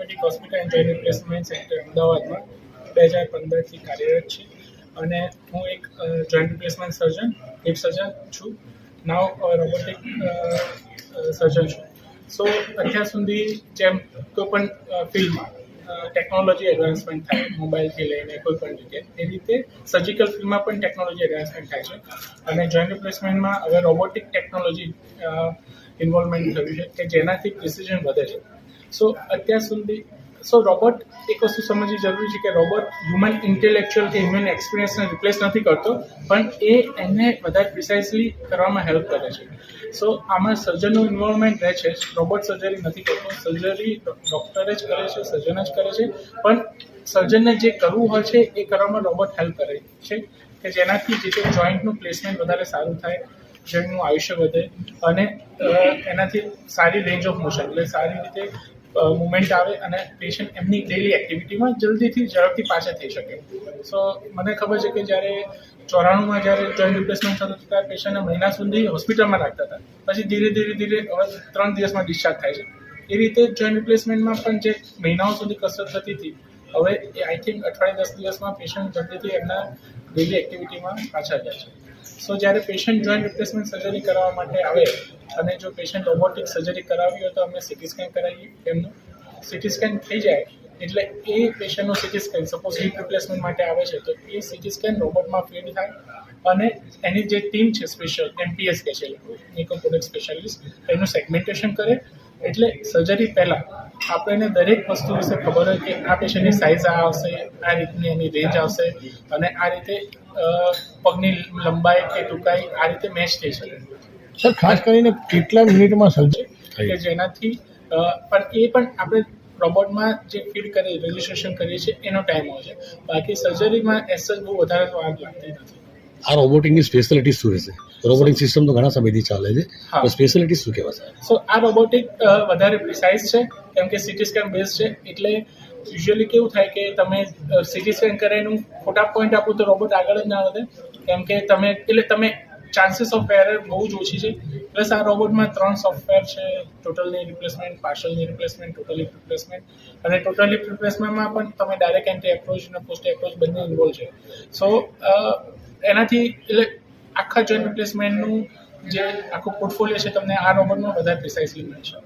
Orthopaedic hospital and joint replacement centre અમદાવાદમાં બે હજાર પંદરથી કાર્યરત છે. અને હું એક joint replacement surgeon hip surgeon છું. નાવ રોબોટિક સર્જન છું. સો અત્યાર સુધી જેમ કોઈ પણ ફિલ્ડમાં ટેકનોલોજી એડવાન્સમેન્ટ થાય, મોબાઈલથી લઈને કોઈ પણ રીતે, એ રીતે સર્જિકલ ફિલ્ડમાં પણ ટેકનોલોજી એડવાન્સમેન્ટ થાય છે. અને જોઈન્ટ રિપ્લેસમેન્ટમાં હવે રોબોટિક ટેકનોલોજી ઇન્વોલ્વમેન્ટ થયું છે, કે જેનાથી પ્રિસિઝન વધે છે. સો અત્યાર સુધી સો રોબોટ એક વસ્તુ સમજવી જરૂરી છે કે રોબોટ હ્યુમન ઇન્ટેલેક્ચ્યુઅલ કે હ્યુમન એક્સપિરિયન્સને રિપ્લેસ નથી કરતો, પણ એ એને વધારે પ્રિસાઇઝલી કરવામાં હેલ્પ કરે છે. સો આમાં સર્જનનું ઇન્વોલ્વમેન્ટ રહે છે. રોબોટ સર્જરી નથી કરતો. સર્જરી ડૉક્ટરે જ કરે છે સર્જન જ કરે છે. પણ સર્જનને જે કરવું હોય છે, એ કરવામાં રોબોટ હેલ્પ કરે છે. કે જેનાથી જે તે જોઈન્ટનું પ્લેસમેન્ટ વધારે સારું થાય જોઈન્ટનું આયુષ્ય વધે અને એનાથી સારી રેન્જ ઓફ મોશન એટલે સારી રીતે મુવમેન્ટ આવે અને પેશન્ટ એમની ડેલી એક્ટિવિટીમાં જલ્દીથી ઝડપથી પાછા થઈ શકે. સો મને ખબર છે કે જ્યારે ચોરાણુંમાં જ્યારે જોઈન્ટ રિપ્લેસમેન્ટ થતું હતું પેશન્ટને મહિના સુધી હોસ્પિટલમાં રાખતા હતા. પછી ધીરે ધીરે ધીરે હવે ત્રણ દિવસમાં ડિસ્ચાર્જ થાય છે. એ રીતે જોઈન્ટ રિપ્લેસમેન્ટમાં પણ જે મહિનાઓ સુધી કસરત થતી હતી, હવે એ આઈ થિંક અઠવાડિયે દસ દિવસમાં પેશન્ટ જલ્દીથી એમના ડેલી એક્ટિવિટીમાં પાછા જાય છે. સો જ્યારે પેશન્ટ જોઈન્ટ રિપ્લેસમેન્ટ સર્જરી કરાવવા માટે આવે અને જો પેશન્ટ રોબોટિક સર્જરી કરાવી હોય તો અમે સિટી સ્કેન કરાવીએ એમનું. સિટી સ્કેન થઈ જાય એટલે એ પેશન્ટનું CT scan suppose hip replacement માટે આવે છે, તો એ સિટી સ્કેન રોબોટમાં ફીડ થાય અને એની જે ટીમ છે સ્પેશિયલ એમપીએસ કે છે મેકોપ્રોડક્ટ સ્પેશિયાલિસ્ટ એનું સેગમેન્ટેશન કરે એટલે સર્જરી પહેલાં આપણને દરેક વસ્તુ વિશે ખબર હોય કે આ પેશન્ટની સાઇઝ આ આવશે આ રીતની એની રેન્જ આવશે અને આ રીતે પગની લંબાઈ કે ટૂંકાઈ આ રીતે મેચ થઈ શકે. સર ખાસ કરીને કેટલા મિનિટમાં સર્જરી કે જેનાથી પણ એ પણ આપણે રોબોટમાં જે ફીડ કરીએ રજિસ્ટ્રેશન કરીએ છીએ એનો ટાઈમ હોય છે. બાકી સર્જરીમાં એસ જ બહુ વધારે વાર લાગતી નથી. આ રોબોટિકની સ્પેશિયાલિટી શું રહેશે? રોબોટિક સિસ્ટમ તો ઘણા સમયથી ચાલે છે. તો સ્પેશિયાલિટી શું કહેવાશે સો આ રોબોટિક વધારે પ્રિસાઇઝ છે કેમ કે સિટી સ્કેન બેઝ છે એટલે યુઝ્યુઅલી કેવું થાય કે તમે સિટી સ્કેન કરાવીનું ખોટા પોઈન્ટ આપો તો રોબોટ આગળ જ ના વધે. કેમ કે તમે એટલે તમે ચાન્સીસ ઓફ એરર બહુ જ ઓછી છે. પ્લસ આ રોબોટમાં ત્રણ સોફ્ટવેર છે ટોટલની રિપ્લેસમેન્ટ પાર્શલની રિપ્લેસમેન્ટ ટોટલી રિપ્લેસમેન્ટ અને ટોટલી રિપ્લેસમેન્ટમાં પણ તમે ડાયરેક્ટ એન્ટી એપ્રોચ અને પોસ્ટ એપ્રોચ બંને ઇન્વોલ્વ છે. સો એનાથી એટલે આખા જોઈન્ટ રિપ્લેસમેન્ટનું જે આખું પોર્ટફોલિયો છે, તમને આ રોબોટમાં વધારે પ્રિસાઇઝલી મળશે.